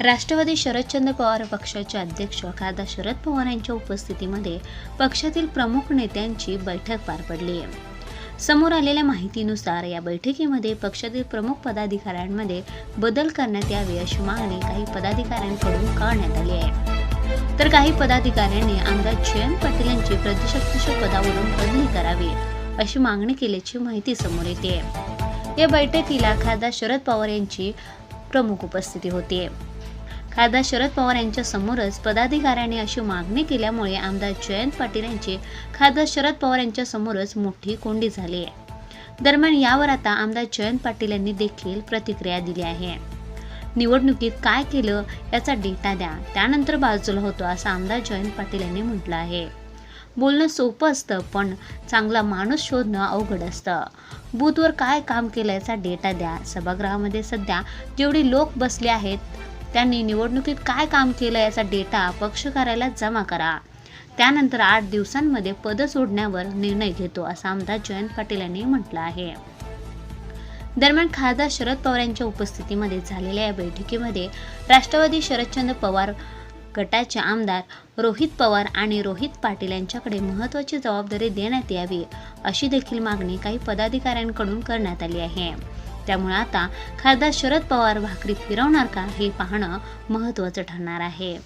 राष्ट्रवादी शरदचंद्र पवार पक्षाचे अध्यक्ष खासदार शरद पवार यांच्या उपस्थितीमध्ये पक्षातील प्रमुख नेत्यांची बैठक पार पडली. समोर आलेल्या माहितीनुसार या बैठकीमध्ये पक्षातील प्रमुख पदाधिकाऱ्यांमध्ये बदल करण्यात यावे अशी मागणी काही पदाधिकाऱ्यांकडून करण्यात आली आहे. तर काही पदाधिकाऱ्यांनी आमदार जयंत पाटील यांची प्रदेशाध्यक्ष पदावरून बदली करावी अशी मागणी केल्याची माहिती समोर येते. या बैठकीला खासदार शरद पवार यांची प्रमुख उपस्थिती होती. खासदार शरद पवार यांच्या समोरच पदाधिकाऱ्यांनी अशी मागणी केल्यामुळे आमदार जयंत पाटील यांची खासदार शरद पवार यांच्या समोरच मोठी कोंडी झाली आहे. दरम्यान यावर आता आमदार जयंत पाटील यांनी देखील प्रतिक्रिया दिली आहे. निवडणुकीत काय केलं याचा डेटा द्या. त्यानंतर बाजूला होतो असं आमदार जयंत पाटील यांनी म्हटलं आहे. बोलणं सोपं असतं पण चांगला माणूस शोधणं अवघड असतं. बूथवर काय काम केलं याचा डेटा द्या. सभागृहामध्ये सध्या जेवढे लोक बसले आहेत त्यांनी निवडणुकीत काय काम केलं याचा डेटा पक्ष कार्यालयात जमा करा. त्यानंतर आठ दिवसांमध्ये पद सोडण्यावर निर्णय घेतो असं आमदार जयंत पाटील यांनी म्हटलं आहे. दरम्यान खासदार शरद पवार यांच्या उपस्थितीमध्ये झालेल्या या बैठकीमध्ये राष्ट्रवादी शरदचंद्र पवार गटाचे आमदार रोहित पवार आणि रोहित पाटील यांच्याकडे महत्त्वाची जबाबदारी देण्यात यावी अशी देखील मागणी काही पदाधिकाऱ्यांकडून करण्यात आली आहे. त्यामुळे आता खासदार शरद पवार भाकरी फिरवणार का हे पाहणं महत्त्वाचं ठरणार आहे.